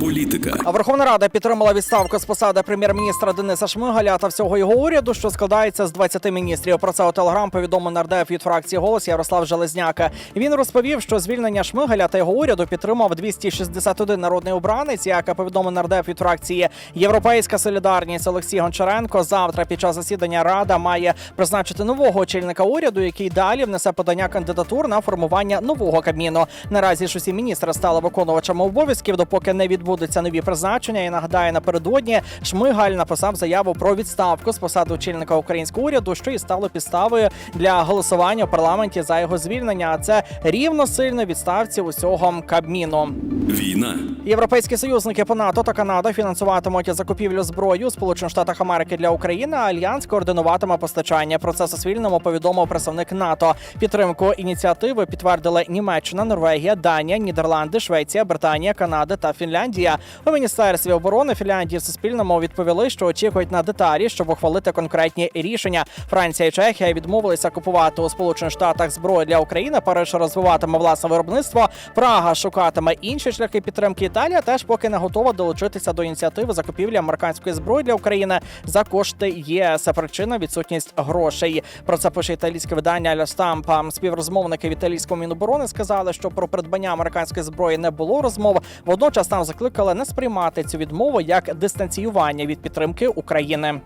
Політика, А Верховна Рада підтримала відставку з посади прем'єр-міністра Дениса Шмигаля та всього його уряду, що складається з 20 міністрів. Про це у телеграм повідомив нардеп від фракції голос Ярослав Железняка. Він розповів, що звільнення Шмигаля та його уряду підтримав 261 народний обранець. Як повідомив нардеп від фракції Європейська Солідарність Олексій Гончаренко. Завтра під час засідання рада має призначити нового очільника уряду, який далі внесе подання кандидатур на формування нового кабміну. Наразі ж усі міністри стали виконувачами обов'язків, допоки не відбудуться нові призначення. І нагадаю, напередодні Шмигаль написав заяву про відставку з посади очільника українського уряду, що і стало підставою для голосування в парламенті за його звільнення. А це рівно сильно відставці усього кабміну. війна, Європейські союзники по НАТО та Канада фінансуватимуть закупівлю зброї у Сполучених Штатах Америки для України. Альянс координуватиме постачання. Про це Суспільному повідомив представник НАТО. Підтримку ініціативи підтвердили Німеччина, Норвегія, Данія, Нідерланди, Швеція, Британія, Канада та Фінляндія. У міністерстві оборони Фінляндії в Суспільному відповіли, що очікують на деталі, щоб ухвалити конкретні рішення. Франція і Чехія відмовилися купувати у Сполучених Штатах зброю для України. Париж розвиватиме власне виробництво. Прага шукатиме інші шляхи підтримки. Італія теж поки не готова долучитися до ініціативи закупівлі американської зброї для України за кошти ЄС. Причина відсутність грошей. Про це пише італійське видання Ля Стампа. Співрозмовники в італійському міноборони сказали, що про придбання американської зброї не було розмов. Водночас там закликали не сприймати цю відмову як дистанціювання від підтримки України.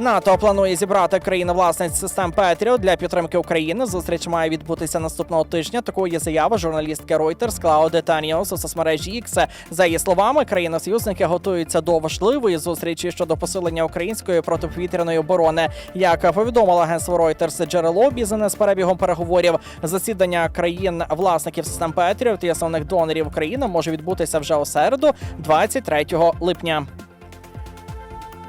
НАТО планує зібрати країни власниць систем Петріот для підтримки України. Зустріч має відбутися наступного тижня. Такою є заява журналістки Reuters Клауди Таніос у соцмережі X. За її словами, країни-союзники готуються до важливої зустрічі щодо посилення української протиповітряної оборони. Як повідомило агентство Reuters джерело бізнес перебігом переговорів, засідання країн власників систем Петріот і основних донорів України може відбутися вже у середу, 23 липня.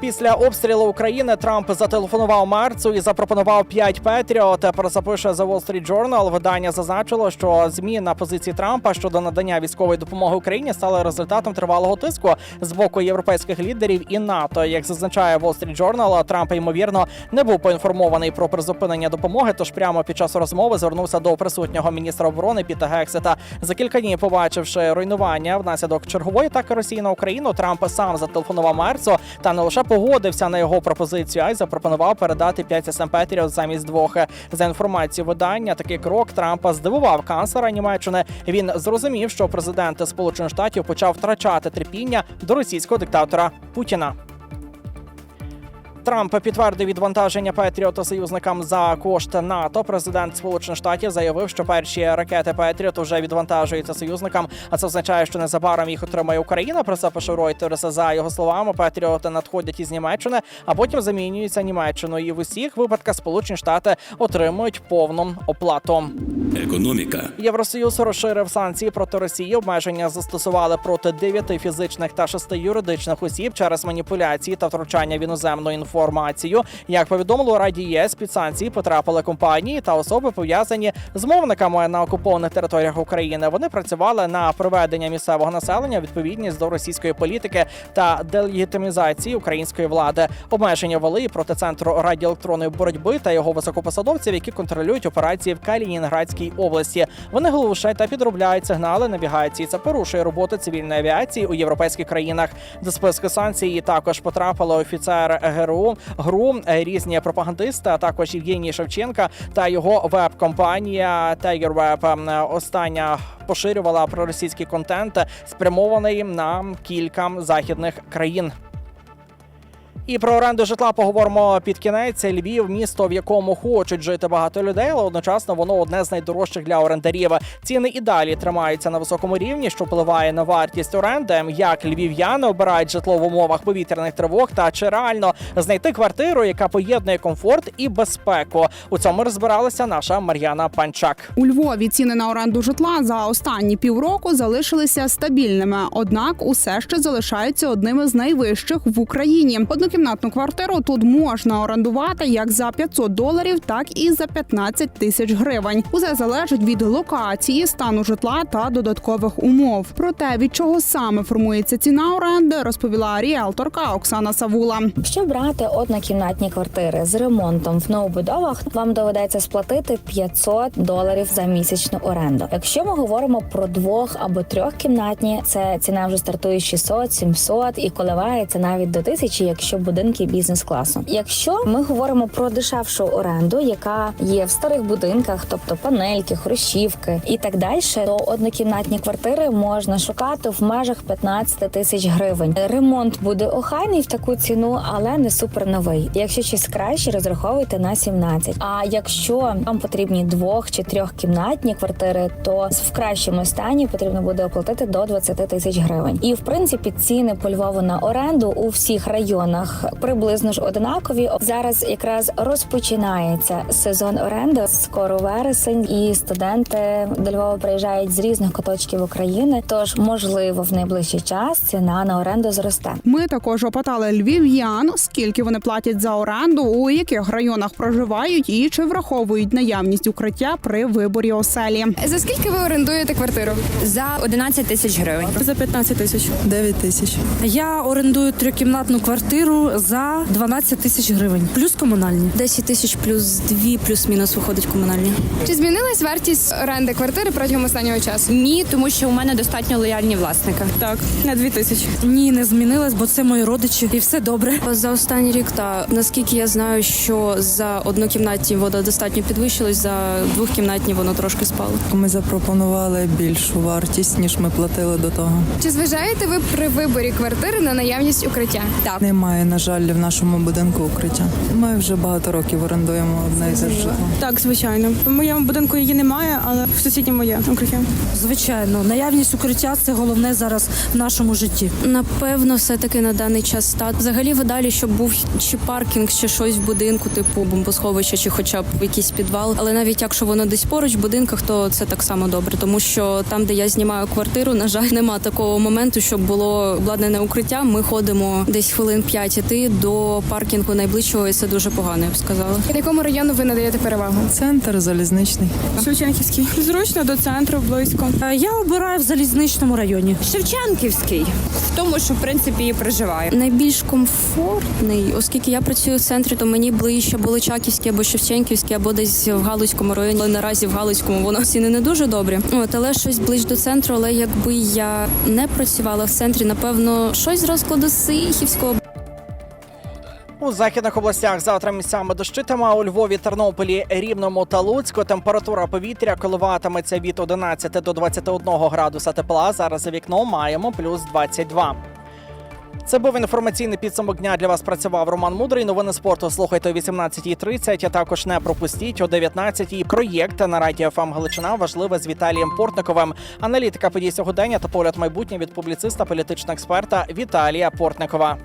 Після обстрілу України Трамп зателефонував Мерцу і запропонував 5 Петріот. Про це пише The Wall Street Journal. Видання зазначило, що зміна позиції Трампа щодо надання військової допомоги Україні стали результатом тривалого тиску з боку європейських лідерів і НАТО. Як зазначає Wall Street Journal, Трамп ймовірно не був поінформований про призупинення допомоги. Тож прямо під час розмови звернувся до присутнього міністра оборони Піта Гексета. За кілька днів, побачивши руйнування внаслідок чергової атаки Росії на Україну, Трамп сам зателефонував Мерцу та не лише погодився на його пропозицію, а й запропонував передати 5 систем Петріот замість двох. За інформацією видання, такий крок Трампа здивував канцлера Німеччини. Він зрозумів, що президент Сполучених Штатів почав втрачати терпіння до російського диктатора Путіна. Трамп підтвердив відвантаження Петріота союзникам за кошти НАТО. Президент Сполучених Штатів заявив, що перші ракети Петріот вже відвантажуються союзникам. А це означає, що незабаром їх отримає Україна. Про це пише Reuters. За його словами, Петріоти надходять із Німеччини, а потім замінюються Німеччиною. І в усіх випадках Сполучені Штати отримують повну оплату. економіка, Євросоюз розширив санкції проти Росії. Обмеження застосували проти дев'яти фізичних та шести юридичних осіб через маніпуляції та втручання в іноземну інформацію. Як повідомило Раді ЄС, під санкції потрапили компанії та особи пов'язані з мовниками на окупованих територіях України. Вони працювали на приведення місцевого населення, відповідність до російської політики та делегітимізації української влади. Обмеження вели проти центру радіоелектронної боротьби та його високопосадовців, які контролюють операції в Калінінградській області. Вони глушать та підробляють сигнали навігації. Це порушує роботу цивільної авіації у європейських країнах. До списку санкцій також потрапили офіцер ГРУ, ГРУ, е, різні пропагандисти, а також Євгеній Шевченка та його веб-компанія TigerWeb. Ем, Остання поширювала проросійський контент, спрямований на кілька західних країн. І про оренду житла поговоримо під кінець. Львів, місто, в якому хочуть жити багато людей, але одночасно воно одне з найдорожчих для орендарів. Ціни і далі тримаються на високому рівні, що впливає на вартість оренди. Як львів'яни обирають житло в умовах повітряних тривог, та чи реально знайти квартиру, яка поєднує комфорт і безпеку. У цьому розбиралася наша Мар'яна Панчак. У Львові ціни на оренду житла за останні півроку залишилися стабільними, однак усе ще залишаються одними з найвищих в Україні. Однокімнатна Однокімнатну квартиру тут можна орендувати як за 500 доларів, так і за 15 тисяч гривень. Усе залежить від локації, стану житла та додаткових умов. Про те, від чого саме формується ціна оренди, розповіла ріелторка Оксана Савула. Якщо брати однокімнатні квартири з ремонтом в новобудовах, вам доведеться сплатити 500 доларів за місячну оренду. Якщо ми говоримо про двох або трьохкімнатні, це ціна вже стартує з 600, 700 і коливається навіть до тисячі, якщо будинки бізнес-класу. Якщо ми говоримо про дешевшу оренду, яка є в старих будинках, тобто панельки, хрущівки і так далі, то однокімнатні квартири можна шукати в межах 15 тисяч гривень. Ремонт буде охайний в таку ціну, але не супер новий. Якщо щось краще, розраховуйте на 17. А якщо вам потрібні двох чи трьохкімнатні квартири, то в кращому стані потрібно буде оплатити до 20 тисяч гривень. І в принципі ціни по Львову на оренду у всіх районах приблизно ж однакові. Зараз якраз розпочинається сезон оренди. Скоро вересень, і студенти до Львова приїжджають з різних куточків України. Тож, можливо, в найближчий час ціна на оренду зросте. Ми також опитали львів'ян, скільки вони платять за оренду, у яких районах проживають і чи враховують наявність укриття при виборі оселі. За скільки ви орендуєте квартиру? За 11 тисяч гривень. За 15 тисяч. 9 тисяч. Я орендую трикімнатну квартиру за 12 тисяч гривень, плюс комунальні. 10 тисяч плюс 2, плюс-мінус виходить комунальні. Чи змінилась вартість оренди квартири протягом останнього часу? Ні, тому що у мене достатньо лояльні власники. Так, на 2 тисячі. Ні, не змінилась, бо це мої родичі, і все добре. За останній рік та наскільки я знаю, що за однокімнатні вода достатньо підвищилась, за двохкімнатні воно трошки спало. Ми запропонували більшу вартість, ніж ми платили до того. Чи зважаєте ви при виборі квартири на наявність укриття? Так. Немає, на жаль, в нашому будинку укриття. Ми вже багато років орендуємо одне і те ж житло. Так, звичайно. В моєму будинку її немає, але в сусідньому є укриття. Звичайно, наявність укриття це головне зараз в нашому житті. Напевно, все таки на даний час так. Взагалі в ідеалі, щоб був чи паркінг, чи щось в будинку, типу бомбосховище, чи хоча б якийсь підвал. Але навіть якщо воно десь поруч в будинках, то це так само добре, тому що там, де я знімаю квартиру, на жаль, нема такого моменту, щоб було обладнане укриття. Ми ходимо десь хвилин 5 іти до паркінгу найближчого, і це дуже погано, я б сказала. Якому району ви надаєте перевагу? Центр залізничний. Шевченківський. Зручно до центру, близько. Е, Я обираю в залізничному районі. Шевченківський, в тому, що в принципі і проживаю. Найбільш комфортний, оскільки я працюю в центрі, то мені ближче або Личаківський, або Шевченківський, або десь в Галузькому районі. Але наразі в Галузькому воно ціни не дуже добрі. От але щось ближче до центру. Але якби я не працювала в центрі, напевно, щось з розкладу Сихівського У західних областях завтра місцями дощитиме. У Львові, Тернополі, Рівному та Луцьку температура повітря коливатиметься від 11 до 21 градуса тепла. Зараз за вікном маємо плюс 22. Це був інформаційний підсумок дня. Для вас працював Роман Мудрий. Новини спорту слухайте о 18.30, а також не пропустіть о 19.00. Проєкт на радіо ФМ Галичина важливе з Віталієм Портниковим. Аналітика подій сьогодення та погляд майбутнє від публіциста, політичного експерта Віталія Портникова.